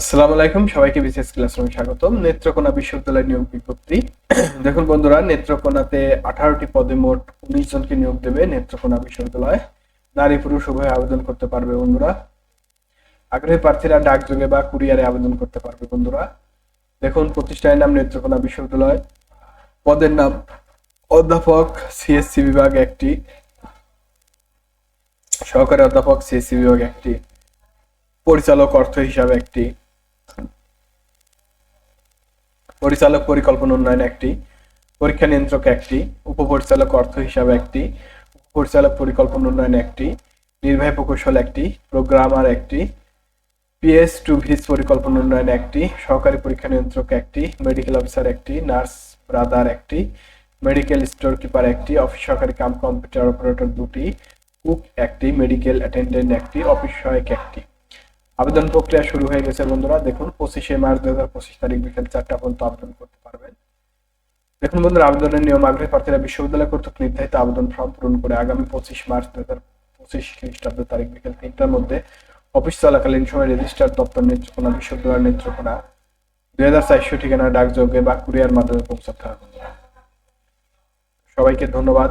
আসসালামু আলাইকুম, সবাইকে বিশেষ ক্লাসরুমে স্বাগতম। নেত্রকোনা বিশ্ববিদ্যালয় নিয়োগ বিজ্ঞপ্তি। দেখুন বন্ধুরা, নেত্রকোনাতে আঠারোটি পদে মোট উনিশ জনকে নিয়োগ দেবে নেত্রকোনা বিশ্ববিদ্যালয়। নারী পুরুষ উভয় আবেদন করতে পারবে বন্ধুরা। আগ্রহী প্রার্থীরা ডাকযোগে বা কুরিয়ারে আবেদন করতে পারবে বন্ধুরা। দেখুন, প্রতিষ্ঠানের নাম নেত্রকোনা বিশ্ববিদ্যালয়। পদের নাম অধ্যাপক সিএসসি বিভাগ একটি। সহকারী অধ্যাপক সিএসসি বিভাগ একটি। পরিচালক অর্থ হিসাবে একটি। পরিচালক পরিকল্পনা উন্নয়ন একটি, পরীক্ষা নিয়ন্ত্রক একটি, উপপরিচালক অর্থ হিসাবে একটি পরিচালক পরিকল্পনা উন্নয়ন একটি, নির্বাহী প্রকৌশল একটি, প্রোগ্রামার একটি, পিএস টু ভিস পরিকল্পনা উন্নয়ন একটি, সহকারী পরীক্ষা নিয়ন্ত্রক একটি, মেডিকেল অফিসার একটি, নার্স ব্রাদার একটি, মেডিকেল স্টোর কিপার একটি, অফিস সহকারী কাম কম্পিউটার অপারেটর দুটি, কুক একটি, মেডিকেল অ্যাটেন্ডেন্ট একটি, অফিস সহায়ক একটি। আবেদন প্রক্রিয়া শুরু হয়ে গেছে বন্ধুরা। দেখুন, পঁচিশে মার্চ দু হাজার পঁচিশ তারিখ বিকেল চারটা পর্যন্ত আবেদন করতে পারবেন। দেখুন বন্ধুরা, আবেদনের নিয়ম আগ্রহী প্রার্থীরা বিশ্ববিদ্যালয় কর্তৃক নির্ধারিত আবেদন ফর্ম পূরণ করে আগামী পঁচিশ মার্চ দু হাজার পঁচিশ খ্রিস্টাব্দ তারিখ বিকেল তিনটার মধ্যে অফিস চলাকালীন সময় রেজিস্টার দপ্তর নেত্রকোনা বিশ্ববিদ্যালয়ের নেত্রকোনা দুই হাজার চারশো ঠিকানা ডাকযোগে বা কুরিয়ার মাধ্যমে পৌঁছাতে হবে সবাইকে ধন্যবাদ।